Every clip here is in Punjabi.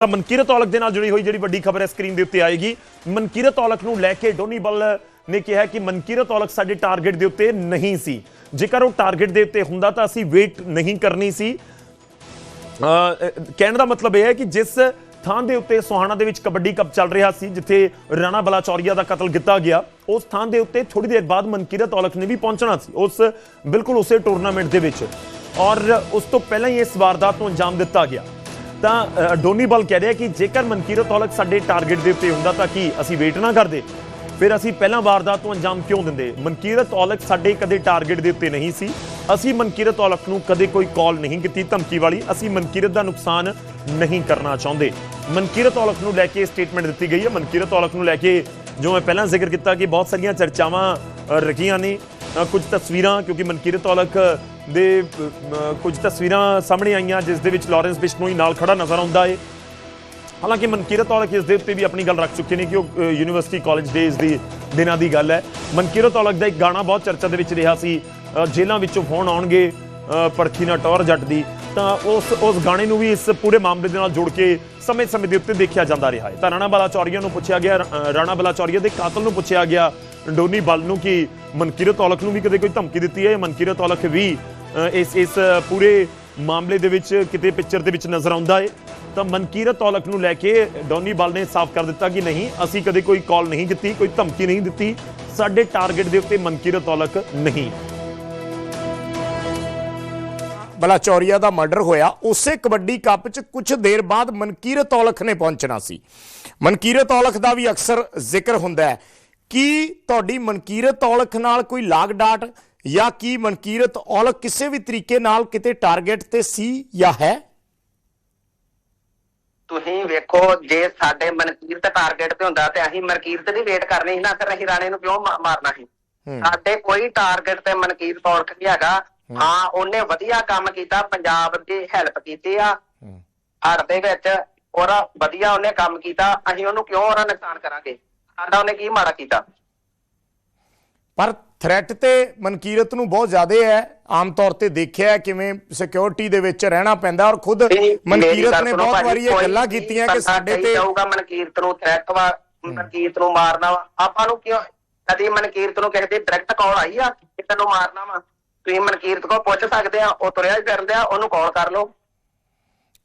ਤਾਂ ਮਨਕੀਰਤ ਔਲਖ ਦੇ ਨਾਲ ਜੁੜੀ ਹੋਈ ਜਿਹੜੀ ਵੱਡੀ ਖਬਰ ਹੈ ਸਕਰੀਨ ਦੇ ਉੱਤੇ ਆਏਗੀ। ਮਨਕੀਰਤ ਔਲਖ ਨੂੰ ਲੈ ਕੇ ਡੋਨੀ ਬੱਲ ਨੇ ਕਿਹਾ ਕਿ ਮਨਕੀਰਤ ਔਲਖ ਸਾਡੇ ਟਾਰਗੇਟ ਦੇ ਉੱਤੇ ਨਹੀਂ ਸੀ। ਜੇਕਰ ਉਹ ਟਾਰਗੇਟ ਦੇ ਉੱਤੇ ਹੁੰਦਾ ਤਾਂ ਅਸੀਂ ਵੇਟ ਨਹੀਂ ਕਰਨੀ ਸੀ। ਕਹਿਣ ਦਾ ਮਤਲਬ ਇਹ ਹੈ ਕਿ ਜਿਸ ਥਾਂ ਦੇ ਉੱਤੇ ਸੋਹਾਣਾ ਦੇ ਵਿੱਚ ਕਬੱਡੀ ਕੱਪ ਚੱਲ ਰਿਹਾ ਸੀ, ਜਿੱਥੇ ਰਾਣਾ ਬਲਾਚੌਰੀਆ ਦਾ ਕਤਲ ਕੀਤਾ ਗਿਆ, ਉਸ ਥਾਂ ਦੇ ਉੱਤੇ ਥੋੜੀ ਦੇਰ ਬਾਅਦ ਮਨਕੀਰਤ ਔਲਖ ਨੇ ਵੀ ਪਹੁੰਚਣਾ ਸੀ, ਉਸ ਬਿਲਕੁਲ ਉਸੇ ਟੂਰਨਾਮੈਂਟ ਦੇ ਵਿੱਚ। ਔਰ ਉਸ ਤੋਂ ਪਹਿਲਾਂ ਹੀ ਇਸ ਵਾਰਦਾਤ ਨੂੰ ਅੰਜਾਮ ਦਿੱਤਾ ਗਿਆ। ਤਾਂ ਅਹ, ਡੋਨੀ ਬਲ ਕਹਿ ਰਿਹਾ ਕਿ ਜੇਕਰ ਮਨਕੀਰਤ ਔਲਖ ਸਾਡੇ ਟਾਰਗੇਟ ਦੇ ਉੱਤੇ ਹੁੰਦਾ ਤਾਂ ਕੀ ਅਸੀਂ ਵੇਟ ਨਾ ਕਰਦੇ? ਫਿਰ ਅਸੀਂ ਪਹਿਲਾਂ ਵਾਰਦਾਤ ਤੋਂ ਅੰਜਾਮ ਕਿਉਂ ਦਿੰਦੇ? ਮਨਕੀਰਤ ਔਲਖ ਸਾਡੇ ਕਦੇ ਟਾਰਗੇਟ ਦੇ ਉੱਤੇ ਨਹੀਂ ਸੀ। ਅਸੀਂ ਮਨਕੀਰਤ ਔਲਖ ਨੂੰ ਕਦੇ ਕੋਈ ਕਾਲ ਨਹੀਂ ਕੀਤੀ ਧਮਕੀ ਵਾਲੀ। ਅਸੀਂ ਮਨਕੀਰਤ ਦਾ ਨੁਕਸਾਨ ਨਹੀਂ ਕਰਨਾ ਚਾਹੁੰਦੇ। ਮਨਕੀਰਤ ਔਲਖ ਨੂੰ ਲੈ ਕੇ ਸਟੇਟਮੈਂਟ ਦਿੱਤੀ ਗਈ ਹੈ। ਮਨਕੀਰਤ ਔਲਖ ਨੂੰ ਲੈ ਕੇ ਜੋ ਮੈਂ ਪਹਿਲਾਂ ਜ਼ਿਕਰ ਕੀਤਾ ਕਿ ਬਹੁਤ ਸਾਰੀਆਂ ਚਰਚਾਵਾਂ ਅ, ਨੇ ਕੁਝ ਤਸਵੀਰਾਂ ਕਿਉਂਕਿ ਮਨਕੀਰਤ ਔਲਖ ਦੇ ਕੁਝ ਤਸਵੀਰਾਂ ਸਾਹਮਣੇ ਆਈਆਂ ਜਿਸ ਦੇ ਵਿੱਚ ਲਾਰੈਂਸ ਬਿਸ਼ਨੋਈ ਨਾਲ ਖੜਾ ਨਜ਼ਰ ਆਉਂਦਾ ਹੈ ਹਾਲਾਂਕਿ ਮਨਕੀਰਤ ਔਲਖ ਇਸ ਦੇ ਉੱਤੇ ਵੀ ਆਪਣੀ ਗੱਲ ਰੱਖ ਚੁੱਕੇ ਨੇ ਕਿ ਉਹ ਯੂਨੀਵਰਸਿਟੀ ਕਾਲਜ ਡੇਜ਼ ਦੀ ਦਿਨਾਂ ਦੀ ਗੱਲ ਹੈ। ਮਨਕੀਰਤ ਔਲਖ ਦਾ ਇੱਕ ਗਾਣਾ ਬਹੁਤ ਚਰਚਾ ਦੇ ਵਿੱਚ ਰਿਹਾ ਸੀ। ਜੇਲ੍ਹਾਂ ਵਿੱਚੋਂ ਫੋਨ ਆਉਣਗੇ ਅ, ਪਰਖੀ ਨਾ ਟੌਰ ਜੱਟ ਦੀ। ਤਾਂ ਉਸ ਉਸ ਗਾਣੇ ਨੂੰ ਵੀ ਇਸ ਪੂਰੇ ਮਾਮਲੇ ਦੇ ਨਾਲ ਜੋੜ ਕੇ ਸਮੇਂ-ਸਮੇਂ ਦੇ ਉੱਤੇ ਦੇਖਿਆ ਜਾਂਦਾ ਰਿਹਾ ਹੈ। ਤਾਂ ਰਾਣਾ ਬਲਾਚੌਰੀਆ ਨੂੰ ਪੁੱਛਿਆ ਗਿਆ ਰਾਣਾ ਬਲਾਚੌਰੀਆ ਦੇ ਕਾਤਲ ਨੂੰ ਪੁੱਛਿਆ ਗਿਆ। ਡੋਨੀ ਬਲ ਨੂੰ ਕਿ ਮਨਕੀਰਤ ਔਲਖ ਨੂੰ ਵੀ ਕਦੇ ਕੋਈ ਧਮਕੀ ਦਿੱਤੀ ਹੈ ਮਨਕੀਰਤ ਔਲਖ ਵੀ ਇਸ ਇਸ ਪੂਰੇ ਮਾਮਲੇ ਦੇ ਵਿੱਚ ਕਿਤੇ ਪਿਕਚਰ ਦੇ ਵਿੱਚ ਨਜ਼ਰ ਆਉਂਦਾ ਏ, ਤਾਂ ਮਨਕੀਰਤ ਔਲਖ ਨੂੰ ਲੈ ਕੇ ਡੋਨੀ ਬਲ ਨੇ ਸਾਫ਼ ਕਰ ਦਿੱਤਾ ਕਿ ਨਹੀਂ, ਅਸੀਂ ਕਦੇ ਕੋਈ ਕਾਲ ਨਹੀਂ ਦਿੱਤੀ ਕੋਈ ਧਮਕੀ ਨਹੀਂ ਦਿੱਤੀ। ਸਾਡੇ ਟਾਰਗੇਟ ਦੇ ਉੱਤੇ ਮਨਕੀਰਤ ਔਲਖ ਨਹੀਂ। ਬਲਾਚੌਰੀਆ ਦਾ ਮਰਡਰ ਹੋਇਆ। ਉਸੇ ਕਬੱਡੀ ਕੱਪ 'ਚ ਕੁਝ ਦੇਰ ਬਾਅਦ ਮਨਕੀਰਤ ਔਲਖ ਨੇ ਪਹੁੰਚਣਾ ਸੀ। ਮਨਕੀਰਤ ਔਲਖ ਦਾ ਵੀ ਅਕਸਰ ਜ਼ਿਕਰ ਹੁੰਦਾ ਹੈ। ਕੀ ਤੁਹਾਡੀ ਮਨਕੀਰਤ ਔਲਖ ਨਾਲ ਕੋਈ ਲਾਗ ਡਾਟ ਜਾਂ ਕੀ ਮਨਕੀਰਤ ਔਲਖ ਕਿਸੇ ਵੀ ਤਰੀਕੇ ਨਾਲ ਕਿਤੇ ਟਾਰਗੇਟ ਤੇ ਸੀ ਜਾਂ ਹੈ? ਤੁਸੀਂ ਵੇਖੋ ਜੇ ਸਾਡੇ ਮਨਕੀਰਤ ਟਾਰਗੇਟ ਤੇ ਹੁੰਦਾ ਤੇ ਅਸੀਂ ਮਨਕੀਰਤ ਦੀ ਵੇਟ ਕਰਨੀ ਸੀ ਨਾ ਫਿਰ ਅਸੀਂ ਰਾਣੇ ਨੂੰ ਕਿਉਂ ਮਾਰਨਾ ਸੀ? ਸਾਡੇ ਕੋਈ ਟਾਰਗੇਟ ਤੇ ਮਨਕੀਰਤ ਔਰਖ ਨਹੀਂ ਹੈਗਾ। ਹਾਂ। ਉਹਨੇ ਵਧੀਆ ਕੰਮ ਕੀਤਾ ਪੰਜਾਬ ਦੀ ਹੈਲਪ ਕੀਤੀ ਆ। ਹੜ ਦੇ ਵਿੱਚ ਉਹਦਾ ਵਧੀਆ ਉਹਨੇ ਕੰਮ ਕੀਤਾ ਅਸੀਂ ਉਹਨੂੰ ਕਿਉਂ ਉਹਦਾ ਨੁਕਸਾਨ ਕਰਾਂਗੇ? ਸਾਡਾ ਉਹਨੇ ਕੀ ਮਾੜਾ ਕੀਤਾ? ਪਰ ਥ੍ਰੈਟ ਤੇ ਮਨਕੀਰਤ ਨੂੰ ਬਹੁਤ ਜ਼ਿਆਦਾ ਹੈ। ਆਮ ਤੌਰ ਤੇ ਦੇਖਿਆ ਕਿਵੇਂ ਸਿਕਿਉਰਿਟੀ ਦੇ ਵਿੱਚ ਰਹਿਣਾ ਪੈਂਦਾ ਔਰ ਖੁਦ ਮਨਕੀਰਤ ਨੇ ਬਹੁਤ ਵਾਰੀ ਇਹ ਗੱਲਾਂ ਕੀਤੀਆਂ ਕਿ ਸਾਡੇ ਤੇ ਜਾਊਗਾ ਮਨਕੀਰਤ ਨੂੰ ਥ੍ਰੈਟ ਵਾ ਮਨਕੀਰਤ ਨੂੰ ਮਾਰਨਾ ਵਾ। ਆਪਾਂ ਨੂੰ ਕਿਉਂ ਕਦੀ ਮਨਕੀਰਤ ਨੂੰ ਕਿਸੇ ਦੀ ਡਾਇਰੈਕਟ ਕਾਲ ਆਈ ਆ ਕਿ ਤੈਨੂੰ ਮਾਰਨਾ ਵਾ? ਤੁਸੀਂ ਮਨਕੀਰਤ ਕੋਲ ਪੁੱਛ ਸਕਦੇ ਆ ਉਹ ਤੁਰਿਆ ਹੀ ਫਿਰਦੇ ਆ ਉਹਨੂੰ ਕਾਲ ਕਰ ਲਓ।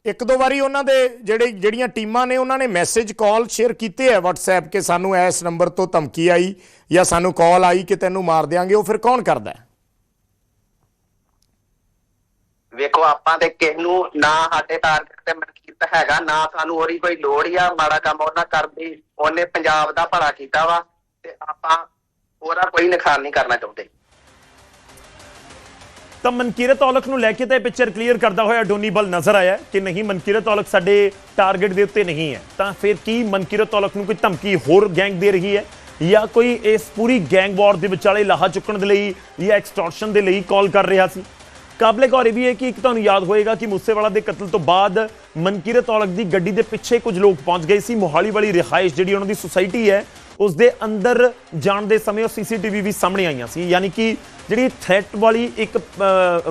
ਇੱਕ ਦੋ ਵਾਰੀ ਉਹਨਾਂ ਦੇ ਜਿਹੜੇ ਜਿਹੜੀਆਂ ਟੀਮਾਂ ਨੇ ਉਹਨਾਂ ਨੇ ਮੈਸੇਜ ਕਾਲ ਸ਼ੇਅਰ ਕੀਤੇ ਹੈ WhatsApp ਕਿ ਸਾਨੂੰ ਇਸ ਨੰਬਰ ਤੋਂ ਧਮਕੀ ਆਈ ਜਾਂ ਸਾਨੂੰ ਕਾਲ ਆਈ ਕਿ ਤੈਨੂੰ ਮਾਰ ਦਿਆਂਗੇ, ਉਹ ਫਿਰ ਕੌਣ ਕਰਦਾ ਵੇਖੋ, ਆਪਾਂ ਤੇ ਕਿਸ ਨੂੰ ਨਾ ਸਾਡੇ ਟਾਰਗੇਟ ਤੇ ਮਨਕੀਰਤ ਹੈਗਾ, ਨਾ ਸਾਨੂੰ ਉਹਦੀ ਕੋਈ ਲੋੜ ਆ ਮਾੜਾ ਕੰਮ ਉਹਨਾਂ ਕਰਦੀ ਉਹਨੇ ਪੰਜਾਬ ਦਾ ਭਲਾ ਕੀਤਾ ਵਾ ਤੇ ਆਪਾਂ ਉਹਦਾ ਕੋਈ ਨੁਕਸਾਨ ਨਹੀਂ ਕਰਨਾ ਚਾਹੁੰਦੇ। ਤਾਂ ਮਨਕੀਰਤ ਔਲਖ ਨੂੰ ਲੈ ਕੇ ਤਾਂ ਇਹ ਪਿਕਚਰ ਕਲੀਅਰ ਕਰਦਾ ਹੋਇਆ ਡੋਨੀ ਬਲ ਨਜ਼ਰ ਆਇਆ ਕਿ ਨਹੀਂ, ਮਨਕੀਰਤ ਔਲਖ ਸਾਡੇ ਟਾਰਗੇਟ ਦੇ ਉੱਤੇ ਨਹੀਂ ਹੈ। ਤਾਂ ਫਿਰ ਕੀ ਮਨਕੀਰਤ ਔਲਖ ਨੂੰ ਕੋਈ ਧਮਕੀ ਹੋਰ ਗੈਂਗ ਦੇ ਰਹੀ ਹੈ? ਜਾਂ ਕੋਈ ਇਸ ਪੂਰੀ ਗੈਂਗ ਵਾਰ ਦੇ ਵਿਚਾਲੇ ਲਾਹਾ ਚੁੱਕਣ ਦੇ ਲਈ ਜਾਂ ਐਕਸਟੋਰਸ਼ਨ ਦੇ ਲਈ ਕਾਲ ਕਰ ਰਿਹਾ ਸੀ? ਕਾਬਲੇ ਗੌਰ ਇਹ ਵੀ ਹੈ ਕਿ ਇੱਕ ਤੁਹਾਨੂੰ ਯਾਦ ਹੋਏਗਾ ਕਿ ਮੂਸੇਵਾਲਾ ਦੇ ਕਤਲ ਤੋਂ ਬਾਅਦ ਮਨਕੀਰਤ ਔਲਖ ਦੀ ਗੱਡੀ ਦੇ ਪਿੱਛੇ ਕੁਝ ਲੋਕ ਪਹੁੰਚ ਗਏ ਸੀ। ਮੋਹਾਲੀ ਵਾਲੀ ਰਿਹਾਇਸ਼ ਜਿਹੜੀ ਉਹਨਾਂ ਦੀ ਸੁਸਾਇਟੀ ਹੈ ਉਸ ਦੇ ਅੰਦਰ ਜਾਣ ਦੇ ਸਮੇਂ ਉਹ ਸੀਸੀਟੀਵੀ ਵੀ ਸਾਹਮਣੇ ਆਈਆਂ ਸੀ। ਯਾਨੀ ਕਿ ਜਿਹੜੀ ਥ੍ਰੈਟ ਵਾਲੀ ਇੱਕ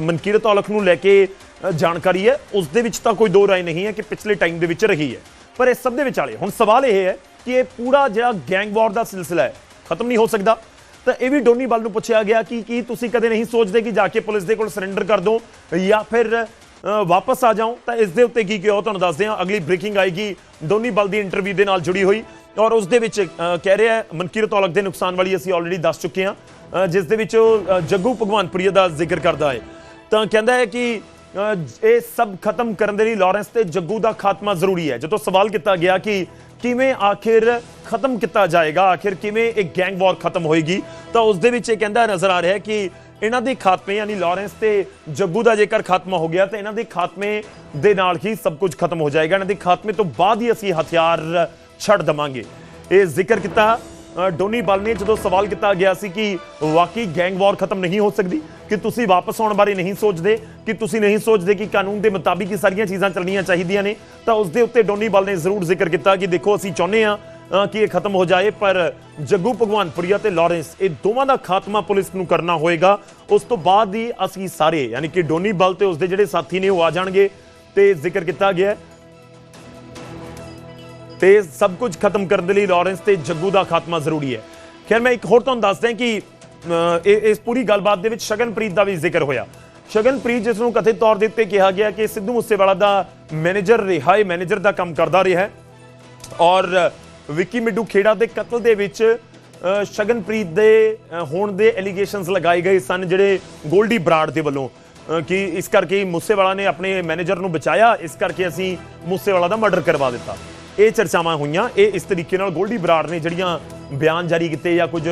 ਮਨਕੀਰਤ ਔਲਖ ਨੂੰ ਲੈ ਕੇ ਜਾਣਕਾਰੀ ਹੈ ਉਸ ਦੇ ਵਿੱਚ ਤਾਂ ਕੋਈ ਦੋ ਰਾਏ ਨਹੀਂ ਹੈ ਕਿ ਪਿਛਲੇ ਟਾਈਮ ਦੇ ਵਿੱਚ ਰਹੀ ਹੈ। ਪਰ ਇਸ ਸਭ ਦੇ ਵਿਚਾਲੇ ਹੁਣ ਸਵਾਲ ਇਹ ਹੈ ਕਿ ਇਹ ਪੂਰਾ ਜਿਹੜਾ ਗੈਂਗ ਵਾਰ ਦਾ ਸਿਲਸਿਲਾ ਹੈ, ਖਤਮ ਨਹੀਂ ਹੋ ਸਕਦਾ। ਤਾਂ ਇਹ ਵੀ ਡੋਨੀ ਬਲ ਨੂੰ ਪੁੱਛਿਆ ਗਿਆ ਕਿ ਕੀ ਤੁਸੀਂ ਕਦੇ ਨਹੀਂ ਸੋਚਦੇ ਕਿ ਜਾ ਕੇ ਪੁਲਿਸ ਦੇ ਕੋਲ ਸਰੈਂਡਰ ਕਰ ਦੋ ਜਾਂ ਫਿਰ ਵਾਪਸ ਆ ਜਾਓ? ਤਾਂ ਇਸ ਦੇ ਉੱਤੇ ਕੀ ਕਿਹਾ ਉਹ ਤੁਹਾਨੂੰ ਦੱਸਦੇ ਹਾਂ। ਅਗਲੀ ਬ੍ਰੇਕਿੰਗ ਆਏਗੀ। ਡੋਨੀ ਬਲ ਦੀ ਇੰਟਰਵਿਊ ਦੇ ਨਾਲ ਜੁੜੀ ਹੋਈ। ਔਰ ਉਸ ਦੇ ਵਿੱਚ ਕਹਿ ਰਿਹਾ ਮਨਕੀਰਤ ਔਲਖ ਦੇ ਨੁਕਸਾਨ ਵਾਲੀ ਅਸੀਂ ਆਲਰੇਡੀ ਦੱਸ ਚੁੱਕੇ ਹਾਂ ਜਿਸ ਦੇ ਵਿੱਚ ਉਹ ਜੱਗੂ ਭਗਵਾਨਪੁਰੀਆ ਦਾ ਜ਼ਿਕਰ ਕਰਦਾ ਹੈ। ਤਾਂ ਕਹਿੰਦਾ ਹੈ ਕਿ ਇਹ ਸਭ ਖਤਮ ਕਰਨ ਦੇ ਲਈ ਲਾਰੈਂਸ ਤੇ ਜੱਗੂ ਦਾ ਖਾਤਮਾ ਜ਼ਰੂਰੀ ਹੈ। ਜਦੋਂ ਸਵਾਲ ਕੀਤਾ ਗਿਆ ਕਿ ਕਿਵੇਂ ਆਖਿਰ ਖਤਮ ਕੀਤਾ ਜਾਏਗਾ, ਆਖਿਰ ਕਿਵੇਂ ਇਹ ਗੈਂਗ ਵਾਰ ਖਤਮ ਹੋਏਗੀ, ਤਾਂ ਉਸ ਦੇ ਵਿੱਚ ਇਹ ਕਹਿੰਦਾ ਨਜ਼ਰ ਆ ਰਿਹਾ ਹੈ ਕਿ ਇਹਨਾਂ ਦੇ ਖਾਤਮੇ, ਯਾਨੀ ਲਾਰੈਂਸ ਤੇ ਜੱਗੂ ਦਾ ਜੇਕਰ ਖਾਤਮਾ ਹੋ ਗਿਆ, ਤਾਂ ਇਹਨਾਂ ਦੇ ਖਾਤਮੇ ਦੇ ਨਾਲ ਹੀ ਸਭ ਕੁਝ ਖਤਮ ਹੋ ਜਾਏਗਾ। ਇਹਨਾਂ ਦੇ ਖਾਤਮੇ ਤੋਂ ਬਾਅਦ ਹੀ ਅਸੀਂ ਹਥਿਆਰ ਛੱਡ ਦਵਾਂਗੇ। ਇਹ ਜ਼ਿਕਰ ਕੀਤਾ ਡੋਨੀ ਬਲ ਨੇ ਜਦੋਂ ਸਵਾਲ ਕੀਤਾ ਗਿਆ ਸੀ ਕਿ ਵਾਕਈ ਗੈਂਗ ਵਾਰ ਖਤਮ ਨਹੀਂ ਹੋ ਸਕਦੀ, ਕਿ ਤੁਸੀਂ ਵਾਪਸ ਆਉਣ ਬਾਰੇ ਨਹੀਂ ਸੋਚਦੇ, ਕਿ ਤੁਸੀਂ ਨਹੀਂ ਸੋਚਦੇ ਕਿ ਕਾਨੂੰਨ ਦੇ ਮੁਤਾਬਿਕ ਹੀ ਸਾਰੀਆਂ ਚੀਜ਼ਾਂ ਚੱਲਣੀਆਂ ਚਾਹੀਦੀਆਂ ਨੇ, ਤਾਂ ਉਸ ਦੇ ਉੱਤੇ ਡੋਨੀ ਬਲ ਨੇ ਜ਼ਰੂਰ ਜ਼ਿਕਰ ਕੀਤਾ ਕਿ ਦੇਖੋ, ਅਸੀਂ ਚਾਹੁੰਦੇ ਆ ਕਿ ਇਹ ਖਤਮ ਹੋ ਜਾਏ, ਪਰ ਜੱਗੂ ਭਗਵਾਨਪੁਰੀਆ ਤੇ ਲਾਰੈਂਸ, ਇਹ ਦੋਵਾਂ ਦਾ ਖਾਤਮਾ ਪੁਲਿਸ ਨੂੰ ਕਰਨਾ ਹੋਏਗਾ। ਉਸ ਤੋਂ ਬਾਅਦ ਹੀ ਅਸੀਂ ਸਾਰੇ, ਯਾਨੀ ਕਿ ਡੋਨੀ ਬਲ ਤੇ ਉਸਦੇ ਜਿਹੜੇ ਸਾਥੀ ਨੇ, ਉਹ ਆ ਜਾਣਗੇ ਤੇ ਜ਼ਿਕਰ ਕੀਤਾ ਗਿਆ ਤੇ ਸਭ ਕੁਝ ਖਤਮ ਕਰਨ ਦੇ ਲਈ ਲਾਰੈਂਸ ਤੇ ਜੱਗੂ ਦਾ ਖਾਤਮਾ ਜ਼ਰੂਰੀ ਹੈ। ਖੈਰ, ਮੈਂ ਇੱਕ ਹੋਰ ਤੁਹਾਨੂੰ ਦੱਸਦਾ ਕਿ ਇਹ, ਇਸ ਪੂਰੀ ਗੱਲਬਾਤ ਦੇ ਵਿੱਚ ਸ਼ਗਨਪ੍ਰੀਤ ਦਾ ਵੀ ਜ਼ਿਕਰ ਹੋਇਆ। ਸ਼ਗਨਪ੍ਰੀਤ, ਜਿਸ ਨੂੰ ਕਥਿਤ ਤੌਰ ਦੇ ਉੱਤੇ ਕਿਹਾ ਗਿਆ ਕਿ ਸਿੱਧੂ ਮੂਸੇਵਾਲਾ ਦਾ ਮੈਨੇਜਰ ਰਿਹਾ ਹੈ, ਮੈਨੇਜਰ ਦਾ ਕੰਮ ਕਰਦਾ ਰਿਹਾ ਹੈ। ਔਰ, ਵਿੱਕੀ ਮਿੱਡੂ ਖੇੜਾ ਦੇ ਕਤਲ ਦੇ ਵਿੱਚ ਸ਼ਗਨਪ੍ਰੀਤ ਦੇ ਹੋਣ ਦੇ ਐਲੀਗੇਸ਼ਨਸ ਲਗਾਏ ਗਏ ਸਨ, ਜਿਹੜੇ ਗੋਲਡੀ ਬਰਾੜ ਦੇ ਵੱਲੋਂ। ਕਿ ਇਸ ਕਰਕੇ ਮੂਸੇਵਾਲਾ ਨੇ ਆਪਣੇ ਮੈਨੇਜਰ ਨੂੰ ਬਚਾਇਆ, ਇਸ ਕਰਕੇ ਅਸੀਂ ਮੂਸੇਵਾਲਾ ਦਾ ਮਰਡਰ ਕਰਵਾ ਦਿੱਤਾ। ਇਹ ਚਰਚਾਵਾਂ ਹੋਈਆਂ। ਇਹ ਇਸ ਤਰੀਕੇ ਨਾਲ ਗੋਲਡੀ ਬਰਾੜ ਨੇ ਜਿਹੜੀਆਂ ਬਿਆਨ ਜਾਰੀ ਕੀਤੇ ਜਾਂ ਕੁਝ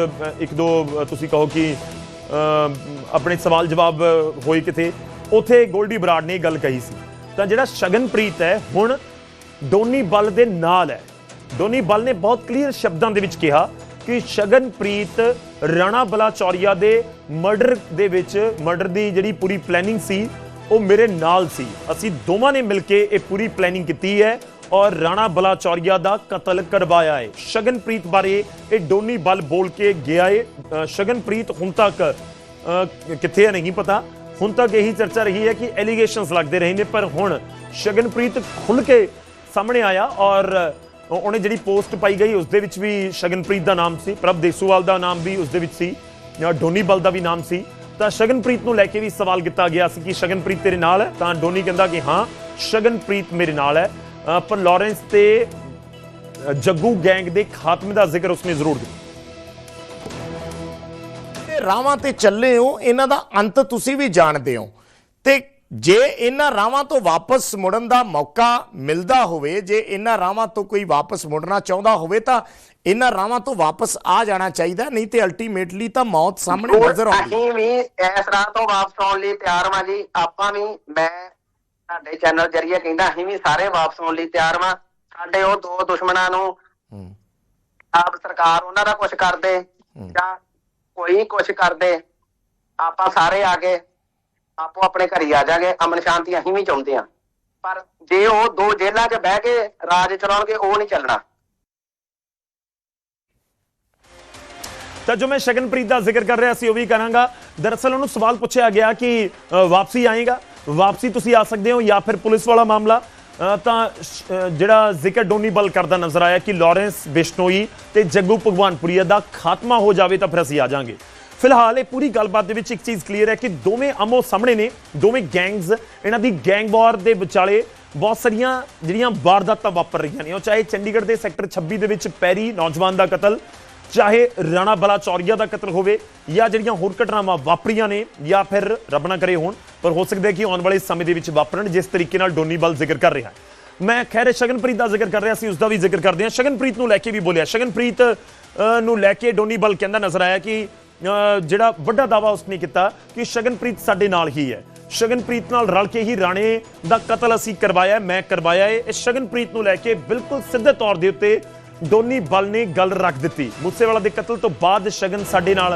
ਇੱਕ ਦੋ ਤੁਸੀਂ ਕਹੋ ਕਿ ਆਪਣੇ ਸਵਾਲ ਜਵਾਬ ਹੋਏ ਕਿਤੇ, ਉਥੇ ਗੋਲਡੀ ਬਰਾੜ ਨੇ ਇਹ ਗੱਲ ਕਹੀ ਸੀ। ਤਾਂ ਜਿਹੜਾ ਸ਼ਗਨਪ੍ਰੀਤ ਹੈ, ਹੁਣ ਦੋਨੀ ਬਲ ਦੇ ਨਾਲ ਹੈ। ਦੋਨੀ ਬਲ ਨੇ ਬਹੁਤ ਕਲੀਅਰ ਸ਼ਬਦਾਂ ਦੇ ਵਿੱਚ ਕਿਹਾ ਕਿ ਸ਼ਗਨਪ੍ਰੀਤ ਰਾਣਾ ਬਲਾਚੌਰੀਆ ਦੇ ਮਰਡਰ ਦੇ ਵਿੱਚ, ਮਰਡਰ ਦੀ ਜਿਹੜੀ ਪੂਰੀ ਪਲੈਨਿੰਗ ਸੀ, ਉਹ ਮੇਰੇ ਨਾਲ ਸੀ। ਅਸੀਂ ਦੋਵਾਂ ਨੇ ਮਿਲ ਕੇ ਇਹ ਪੂਰੀ ਪਲੈਨਿੰਗ ਕੀਤੀ ਹੈ। ਔਰ ਰਾਣਾ ਬਲਾਚੌਰੀਆ ਦਾ ਕਤਲ ਕਰਵਾਇਆ ਹੈ। ਸ਼ਗਨਪ੍ਰੀਤ ਬਾਰੇ ਇਹ ਡੋਨੀ ਬਲ ਬੋਲ ਕੇ ਗਿਆ ਹੈ ਸ਼ਗਨਪ੍ਰੀਤ ਹੁਣ ਤੱਕ ਕਿੱਥੇ ਹੈ ਨਹੀਂ ਪਤਾ। ਹੁਣ ਤੱਕ ਇਹੀ ਚਰਚਾ ਰਹੀ ਹੈ ਕਿ ਐਲੀਗੇਸ਼ਨਸ ਲੱਗਦੇ ਰਹੇ ਨੇ, ਪਰ ਹੁਣ ਸ਼ਗਨਪ੍ਰੀਤ ਖੁੱਲ ਕੇ ਸਾਹਮਣੇ ਆਇਆ ਔਰ ਉਹਨੇ ਜਿਹੜੀ ਪੋਸਟ ਪਾਈ ਗਈ ਉਸ ਦੇ ਵਿੱਚ ਵੀ ਸ਼ਗਨਪ੍ਰੀਤ ਦਾ ਨਾਮ ਸੀ। ਪ੍ਰਭ ਦੇਸੂਵਾਲ ਦਾ ਨਾਮ ਵੀ ਉਸ ਦੇ ਵਿੱਚ ਸੀ। ਜਾਂ ਡੋਨੀ ਬਲ ਦਾ ਵੀ ਨਾਮ ਸੀ। ਤਾਂ ਸ਼ਗਨਪ੍ਰੀਤ ਨੂੰ ਲੈ ਕੇ ਵੀ ਸਵਾਲ ਕੀਤਾ ਗਿਆ ਸੀ ਕਿ ਸ਼ਗਨਪ੍ਰੀਤ ਤੇਰੇ ਨਾਲ ਹੈ? ਤਾਂ ਡੋਨੀ ਕਹਿੰਦਾ ਕਿ ਹਾਂ, ਸ਼ਗਨਪ੍ਰੀਤ ਮੇਰੇ ਨਾਲ ਹੈ। ਪਰ ਲਾਰੈਂਸ ਤੇ ਜੱਗੂ ਗੈਂਗ ਦੇ ਖਾਤਮੇ ਦਾ ਜ਼ਿਕਰ ਉਸਨੇ ਜ਼ਰੂਰ ਕੀਤਾ। ਤੇ ਰਾਵਾਂ ਤੇ ਚੱਲੇ ਹੋ ਇਹਨਾਂ ਦਾ ਅੰਤ ਤੁਸੀਂ ਵੀ ਜਾਣਦੇ ਹੋ। ਤੇ ਜੇ ਇਹਨਾਂ ਰਾਵਾਂ ਤੋਂ ਵਾਪਸ ਮੁੜਨ ਦਾ ਮੌਕਾ ਮਿਲਦਾ ਹੋਵੇ ਜੇ ਇਹਨਾਂ ਰਾਵਾਂ ਤੋਂ ਕੋਈ ਵਾਪਸ ਮੁੜਨਾ ਚਾਹੁੰਦਾ ਹੋਵੇ ਤਾਂ ਇਹਨਾਂ ਰਾਵਾਂ ਤੋਂ ਵਾਪਸ ਆ ਜਾਣਾ ਚਾਹੀਦਾ ਨਹੀਂ ਤੇ ਅਲਟੀਮੇਟਲੀ ਤਾਂ ਮੌਤ ਸਾਹਮਣੇ ਨਜ਼ਰ ਆਉਂਦੀ। ਅਸੀਂ ਵੀ ਇਸ ਰਾਹ ਤੋਂ ਵਾਪਸ ਆਉਣ ਲਈ ਤਿਆਰ ਜੀ। ਆਪਾਂ ਵੀ ਮੈਂ ਤੁਹਾਡੇ ਚੈਨਲ ਜਰੀਏ ਕਹਿੰਦਾ ਅਸੀਂ ਵੀ ਸਾਰੇ ਵਾਪਸ ਆਉਣ ਲਈ ਤਿਆਰ ਵਾਂ। ਸਾਡੇ ਉਹ ਦੋ ਦੁਸ਼ਮਣਾਂ ਨੂੰ ਆਪ ਸਰਕਾਰ ਉਹਨਾਂ ਦਾ ਕੁਝ ਕਰਦੇ ਜਾਂ ਕੋਈ ਕੁਝ ਕਰਦੇ ਆਪਾਂ ਸਾਰੇ ਆ ਕੇ ਆਪੋ ਆਪਣੇ ਘਰੀ ਆ ਜਾਗੇ ਅਮਨ ਸ਼ਾਂਤੀ ਅਸੀਂ ਵੀ ਚਾਹੁੰਦੇ ਆ। ਪਰ ਜੇ ਉਹ ਦੋ ਜੇਲ੍ਹਾਂ 'ਚ ਬਹਿ ਕੇ ਰਾਜ ਚਲਾਉਣਗੇ ਉਹ ਨਹੀਂ ਚੱਲਣਾ। ਤਾਂ ਜੋ ਮੈਂ ਸ਼ਗਨਪ੍ਰੀਤ ਦਾ ਜ਼ਿਕਰ ਕਰ ਰਿਹਾ ਸੀ ਉਹ ਵੀ ਕਰਾਂਗਾ। ਦਰਅਸਲ ਉਹਨੂੰ ਸਵਾਲ ਪੁੱਛਿਆ ਗਿਆ ਕਿ ਵਾਪਸੀ ਆਏਗਾ? ਵਾਪਸੀ ਤੁਸੀਂ ਆ ਸਕਦੇ ਹੋ ਜਾਂ ਫਿਰ ਪੁਲਿਸ ਵਾਲਾ ਮਾਮਲਾ। ਤਾਂ ਜਿਹੜਾ ਜ਼ਿਕਰ ਡੋਨੀ ਬਲ ਕਰਦਾ ਨਜ਼ਰ ਆਇਆ ਕਿ ਲਾਰੈਂਸ ਬਿਸ਼ਨੋਈ ਤੇ ਜੱਗੂ ਭਗਵਾਨਪੁਰੀਆ ਦਾ ਖਾਤਮਾ ਹੋ ਜਾਵੇ ਤਾਂ ਫਿਰ ਅਸੀਂ ਆ ਜਾਾਂਗੇ। ਫਿਲਹਾਲ ਇਹ ਪੂਰੀ ਗੱਲਬਾਤ ਦੇ ਵਿੱਚ ਇੱਕ ਚੀਜ਼ ਕਲੀਅਰ ਹੈ ਕਿ ਦੋਵੇਂ ਅਮੋ ਸਾਹਮਣੇ ਨੇ, ਦੋਵੇਂ ਗੈਂਗਸ ਇਹਨਾਂ ਦੀ ਗੈਂਗ ਵਾਰ ਦੇ ਵਿਚਾਲੇ ਬਹੁਤ ਸਾਰੀਆਂ ਜਿਹੜੀਆਂ ਵਾਰਦਾਤਾਂ ਵਾਪਰ ਰਹੀਆਂ ਨੇ। ਉਹ ਚਾਹੇ ਚੰਡੀਗੜ੍ਹ ਦੇ ਸੈਕਟਰ 26 ਦੇ ਵਿੱਚ ਪੈਰੀ ਨੌਜਵਾਨ ਦਾ ਕਤਲ, ਚਾਹੇ ਰਾਣਾ ਬਲਾ ਚੌਰੀਆ ਦਾ ਕਤਲ ਹੋਵੇ ਜਾਂ ਜਿਹੜੀਆਂ ਹੋਰ ਘਟਨਾਵਾਂ ਵਾਪਰੀਆਂ ਨੇ ਜਾਂ ਫਿਰ ਰੱਬ ਨਾ ਕਰੇ ਹੋਣ ਪਰ ਹੋ ਸਕਦਾ ਹੈ ਕਿ ਆਉਣ ਵਾਲੇ ਸਮੇਂ ਦੇ ਵਿੱਚ ਵਾਪਰਨ, ਜਿਸ ਤਰੀਕੇ ਨਾਲ ਡੋਨੀ ਬਲ ਜ਼ਿਕਰ ਕਰ ਰਿਹਾ ਮੈਂ ਖੈਰ ਸ਼ਗਨਪ੍ਰੀਤ ਦਾ ਜ਼ਿਕਰ ਕਰ ਰਿਹਾ ਸੀ ਉਸ ਦਾ ਵੀ ਜ਼ਿਕਰ ਕਰਦੇ ਹਾਂ। ਸ਼ਗਨਪ੍ਰੀਤ ਨੂੰ ਲੈ ਕੇ ਵੀ ਬੋਲਿਆ। ਸ਼ਗਨਪ੍ਰੀਤ ਨੂੰ ਲੈ ਕੇ ਡੋਨੀ ਬਲ ਕਹਿੰਦਾ ਨਜ਼ਰ ਆਇਆ ਕਿ ਜਿਹੜਾ ਵੱਡਾ ਦਾਵਾ ਉਸਨੇ ਕੀਤਾ ਕਿ ਸ਼ਗਨਪ੍ਰੀਤ ਸਾਡੇ ਨਾਲ ਹੀ ਹੈ। ਸ਼ਗਨਪ੍ਰੀਤ ਨਾਲ ਰਲ ਕੇ ਹੀ ਰਾਣੇ ਦਾ ਕਤਲ ਅਸੀਂ ਕਰਵਾਇਆ, ਮੈਂ ਕਰਵਾਇਆ ਹੈ। ਇਹ ਸ਼ਗਨਪ੍ਰੀਤ ਨੂੰ ਲੈ ਕੇ ਬਿਲਕੁਲ ਸਿੱਧੇ ਤੌਰ ਦੇ ਉੱਤੇ ਡੋਨੀ ਬਲ ਨੇ ਗੱਲ ਰੱਖ ਦਿੱਤੀ। ਮੂਸੇਵਾਲਾ ਦੇ ਕਤਲ ਤੋਂ ਬਾਅਦ ਸ਼ਗਨ ਸਾਡੇ ਨਾਲ